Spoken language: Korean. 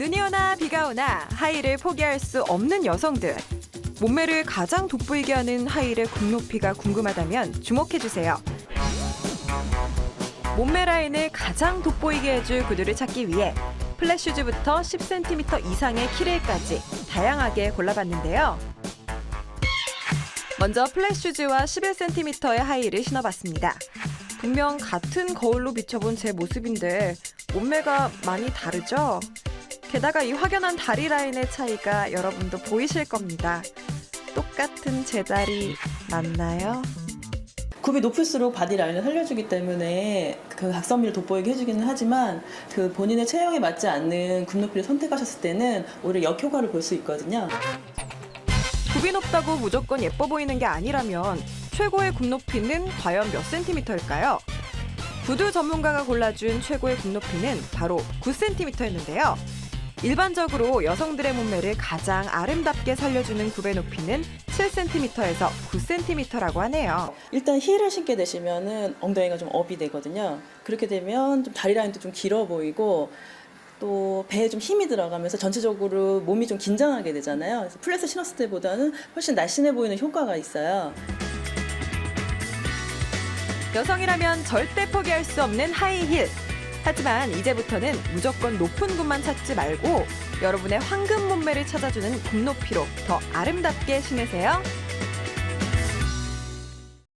눈이 오나 비가 오나 하이를 포기할 수 없는 여성들. 몸매를 가장 돋보이게 하는 하이의 굽 높이가 궁금하다면 주목해 주세요. 몸매 라인을 가장 돋보이게 해줄 구두를 찾기 위해 플랫슈즈부터 10cm 이상의 키레일까지 다양하게 골라봤는데요. 먼저 플랫슈즈와 11cm의 하이를 신어봤습니다. 분명 같은 거울로 비춰본 제 모습인데 몸매가 많이 다르죠? 게다가 이 확연한 다리 라인의 차이가 여러분도 보이실 겁니다. 똑같은 제 다리 맞나요? 굽이 높을수록 바디 라인을 살려주기 때문에 그 각선미를 돋보이게 해주기는 하지만 그 본인의 체형에 맞지 않는 굽 높이를 선택하셨을 때는 오히려 역효과를 볼 수 있거든요. 굽이 높다고 무조건 예뻐 보이는 게 아니라면 최고의 굽 높이는 과연 몇 센티미터일까요? 구두 전문가가 골라준 최고의 굽 높이는 바로 9cm였는데요. 일반적으로 여성들의 몸매를 가장 아름답게 살려주는 굽의 높이는 7cm에서 9cm라고 하네요. 일단 힐을 신게 되시면은 엉덩이가 좀 업이 되거든요. 그렇게 되면 좀 다리 라인도 좀 길어 보이고 또 배에 좀 힘이 들어가면서 전체적으로 몸이 좀 긴장하게 되잖아요. 그래서 플랫을 신었을 때보다는 훨씬 날씬해 보이는 효과가 있어요. 여성이라면 절대 포기할 수 없는 하이힐. 하지만 이제부터는 무조건 높은 굽만 찾지 말고 여러분의 황금 몸매를 찾아주는 굽 높이로 더 아름답게 신으세요.